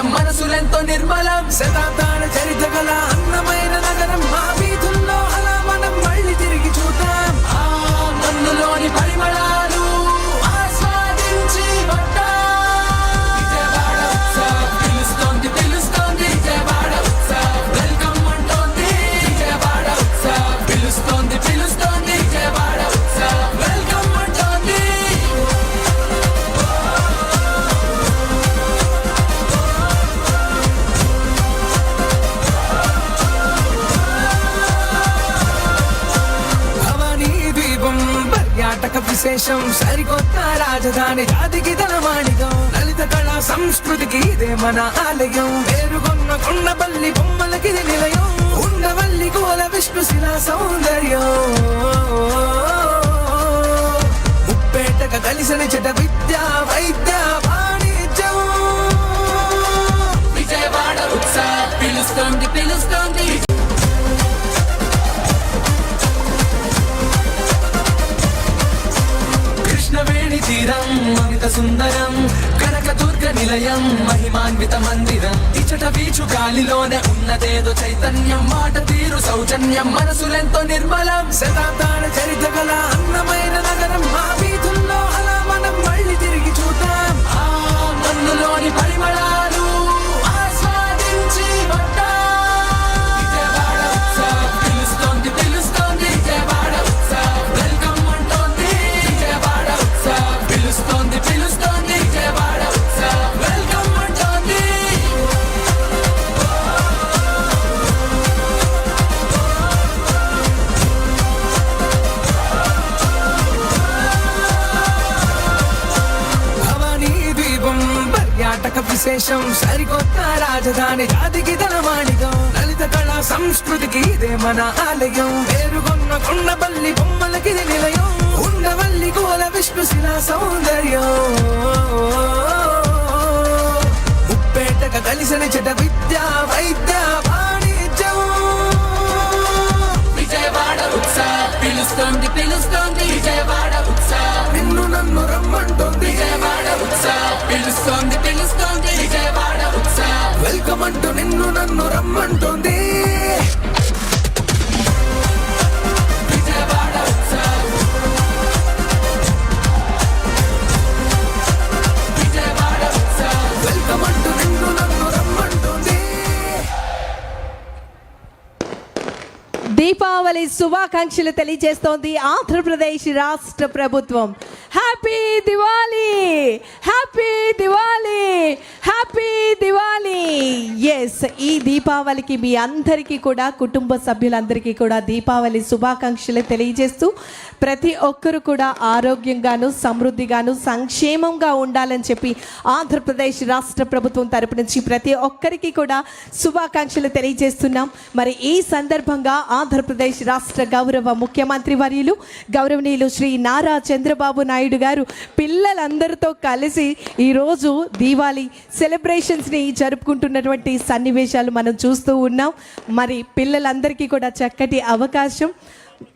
మనసులెంతో నిర్మలం. శతాబ్దాల చరిత్ర గల అన్నమయ పర్యాటక సరికొత్త రాజధాని జాతికి తలమాణికం లలిత కళా సంస్కృతికి ఇదే మన ఆలయం. పేరుగొన్న కొండపల్లి బొమ్మలకి నిలయం. ఉండవల్లి కోల విష్ణు శిలా సౌందర్యం. ముప్పేటక కలిసిన చెట విద్య వైద్య నిలయం మహిమాన్విత మందిరం ఇచ్చట వీచు గాలిలోనే ఉన్నదేదో చైతన్యం. మాట తీరు సౌజన్యం. మనసులెంతో నిర్మలం. శతాబ్దాల చరిత్ర గల అందమైన నగరం. మా వీధుల్లో అలా మనం మళ్ళీ తిరిగి చూద్దాం. ఆ మన్నులోని పరిమళాలు దేశం సరికొత్త రాజధాని జాతికి తలమాణికం లలిత కళా సంస్కృతికి ఇదే మన ఆలయం. పేరుగొన్న కొండపల్లి బొమ్మలకి నిలయం. ఉండవల్లి కోల విష్ణు శిలా సౌందర్యం. ముప్పేటక కలిసిన చెట విద్య వైద్య నన్ను రమ్మంటుంది. దీపావళి శుభాకాంక్షలు తెలియజేస్తోంది ఆంధ్రప్రదేశ్ రాష్ట్ర ప్రభుత్వం. Happy Diwali happy Diwali happy Diwali yes ఈ దీపావళికి మీ అందరికీ కూడా కుటుంబ సభ్యులందరికీ కూడా దీపావళి శుభాకాంక్షలు తెలియజేస్తూ ప్రతి ఒక్కరు కూడా ఆరోగ్యంగాను సమృద్ధిగాను సంక్షేమంగా ఉండాలని చెప్పి ఆంధ్రప్రదేశ్ రాష్ట్ర ప్రభుత్వం తరపు నుంచి ప్రతి ఒక్కరికి కూడా శుభాకాంక్షలు తెలియజేస్తున్నాం. మరి ఈ సందర్భంగా ఆంధ్రప్రదేశ్ రాష్ట్ర గౌరవ ముఖ్యమంత్రి వర్యులు గౌరవనీయులు శ్రీ నారా చంద్రబాబు నాయుడు గారు పిల్లలందరితో కలిసి ఈరోజు దీవాళి సెలబ్రేషన్స్ని జరుపుకుంటున్నటువంటి సన్నివేశాలు మనం చూస్తూ ఉన్నాం. మరి పిల్లలందరికీ కూడా చక్కటి అవకాశం.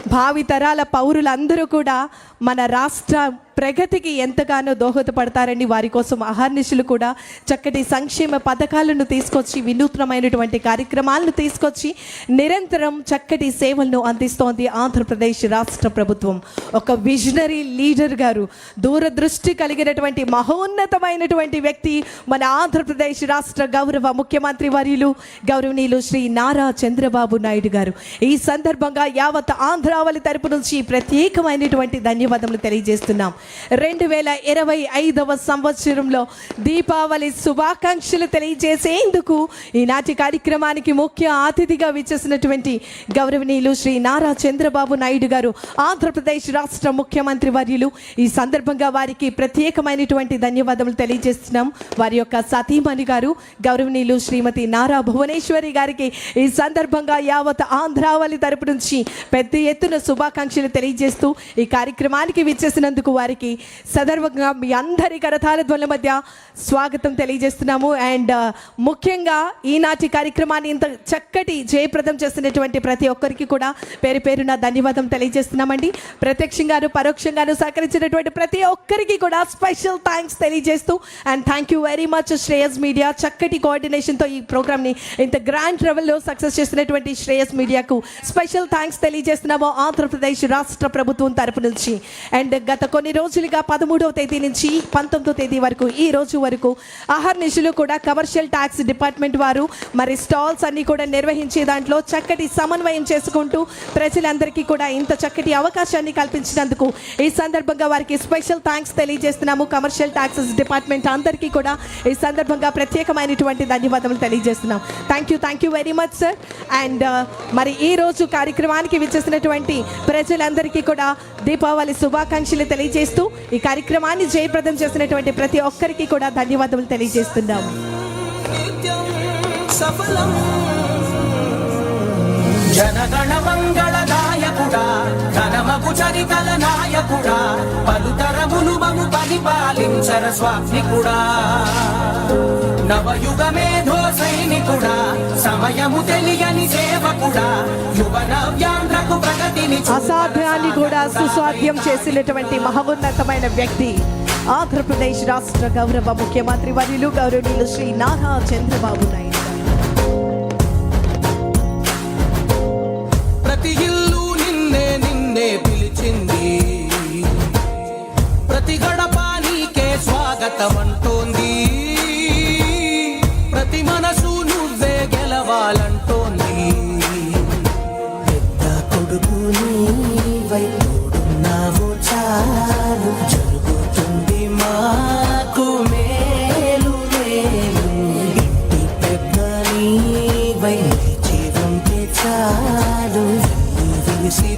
భావితరాల పౌరులందరూ కూడా మన రాష్ట్ర ప్రగతికి ఎంతగానో దోహదపడతారని వారి కోసం అహర్నిశులు కూడా చక్కటి సంక్షేమ పథకాలను తీసుకొచ్చి వినూత్నమైనటువంటి కార్యక్రమాలను తీసుకొచ్చి నిరంతరం చక్కటి సేవలను అందిస్తోంది ఆంధ్రప్రదేశ్ రాష్ట్ర ప్రభుత్వం. ఒక విజనరీ లీడర్ గారు దూరదృష్టి కలిగినటువంటి మహోన్నతమైనటువంటి వ్యక్తి మన ఆంధ్రప్రదేశ్ రాష్ట్ర గౌరవ ముఖ్యమంత్రి వర్యులు గౌరవనీయులు శ్రీ నారా చంద్రబాబు నాయుడు గారు. ఈ సందర్భంగా యావత్ ఆంధ్రావళి తరపు నుంచి ప్రత్యేకమైనటువంటి ధన్యవాదములు తెలియజేస్తున్నాం. రెండు వేల ఇరవై ఐదవ సంవత్సరంలో దీపావళి శుభాకాంక్షలు తెలియజేసేందుకు ఈనాటి కార్యక్రమానికి ముఖ్య అతిథిగా విచ్చేసినటువంటి గౌరవనీయులు శ్రీ నారా చంద్రబాబు నాయుడు గారు ఆంధ్రప్రదేశ్ రాష్ట్ర ముఖ్యమంత్రి వర్యులు. ఈ సందర్భంగా వారికి ప్రత్యేకమైనటువంటి ధన్యవాదములు తెలియజేస్తున్నాం. వారి యొక్క సతీమణి గారు గౌరవనీయులు శ్రీమతి నారా భువనేశ్వరి గారికి ఈ సందర్భంగా యావత్ ఆంధ్రావళి తరపు నుంచి పెద్ద ఎత్తున శుభాకాంక్షలు తెలియజేస్తూ ఈ కార్యక్రమానికి విచ్చేసినందుకు వారికి వారికి సదర్వంగా మీ అందరి కరతాల ధ్వనుల మధ్య స్వాగతం తెలియజేస్తున్నాము. అండ్ ముఖ్యంగా ఈనాటి కార్యక్రమాన్ని ఇంత చక్కటి జయప్రదం చేస్తున్నటువంటి ప్రతి ఒక్కరికి కూడా పేరు పేరున ధన్యవాదం తెలియజేస్తున్నామండి. ప్రత్యక్షంగాను పరోక్షంగాను సహకరించినటువంటి ప్రతి ఒక్కరికి కూడా స్పెషల్ థ్యాంక్స్ తెలియజేస్తూ and thank you very much Shreyas media. చక్కటి కోఆర్డినేషన్తో ఈ ప్రోగ్రామ్ని ఇంత గ్రాండ్ లెవెల్లో సక్సెస్ చేస్తున్నటువంటి శ్రేయస్ మీడియాకు స్పెషల్ థ్యాంక్స్ తెలియజేస్తున్నాము ఆంధ్రప్రదేశ్ రాష్ట్ర ప్రభుత్వం తరపు నుంచి. అండ్ గత కొన్ని రోజులుగా పదమూడవ తేదీ నుంచి పంతొమ్మిదవ తేదీ వరకు ఈ రోజు వరకు అహర్నిశలు కూడా కమర్షియల్ ట్యాక్స్ డిపార్ట్మెంట్ వారు మరి స్టాల్స్ అన్ని కూడా నిర్వహించే దాంట్లో చక్కటి సమన్వయం చేసుకుంటూ ప్రజలందరికీ కూడా ఇంత చక్కటి అవకాశాన్ని కల్పించినందుకు ఈ సందర్భంగా వారికి స్పెషల్ థ్యాంక్స్ తెలియజేస్తున్నాము. కమర్షియల్ ట్యాక్సెస్ డిపార్ట్మెంట్ అందరికీ కూడా ఈ సందర్భంగా ప్రత్యేకమైనటువంటి ధన్యవాదాలు తెలియజేస్తున్నాం. Thank you thank you very much sir and మరి ఈ రోజు కార్యక్రమానికి విచ్చేసినటువంటి ప్రజలందరికీ కూడా దీపావళి శుభాకాంక్షలు తెలియజేస్తూ ఈ కార్యక్రమాన్ని జయప్రదం చేసినటువంటి ప్రతి ఒక్కరికి కూడా ధన్యవాదాలు తెలియజేస్తున్నాం. నిత్యం సఫలం జనగణ మంగళదాయకుడా ఘనమగు చరితల నాయకుడా మము పరిపాలించర స్వామికుడా నవయుగ మేధో సైనికుడా సమయము తెలియని సేవకుడా యువ నవ్యాంధ్రకు ప్రగతిని అసాధ్యాన్ని కూడా సుసాధ్యం చేసినటువంటి మహోన్నతమైన వ్యక్తి ఆంధ్రప్రదేశ్ రాష్ట్ర గౌరవ ముఖ్యమంత్రి వర్యులు గౌరవనీయులు శ్రీ నారా చంద్రబాబు నాయుడు. గెలవాలంటోంది పెద్ద కొడుకు నీవై తోడున్నావు చాలు. జరుగుతుంది మాకు మేలు మేలు. ఇంటి పెద్ద నీవై జీవంతే చాలు. విలిసి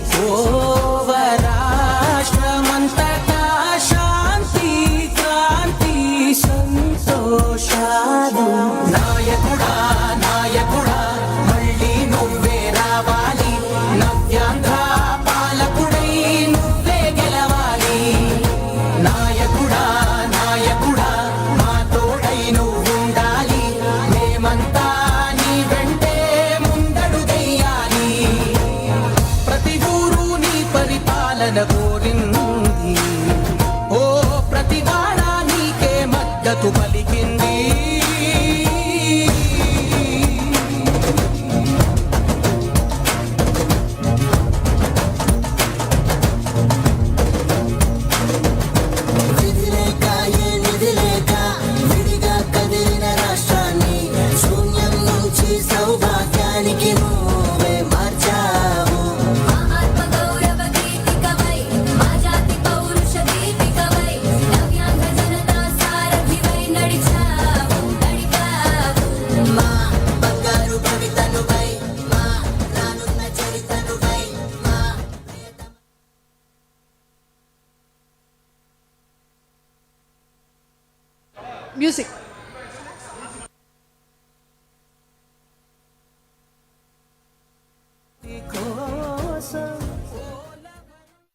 music.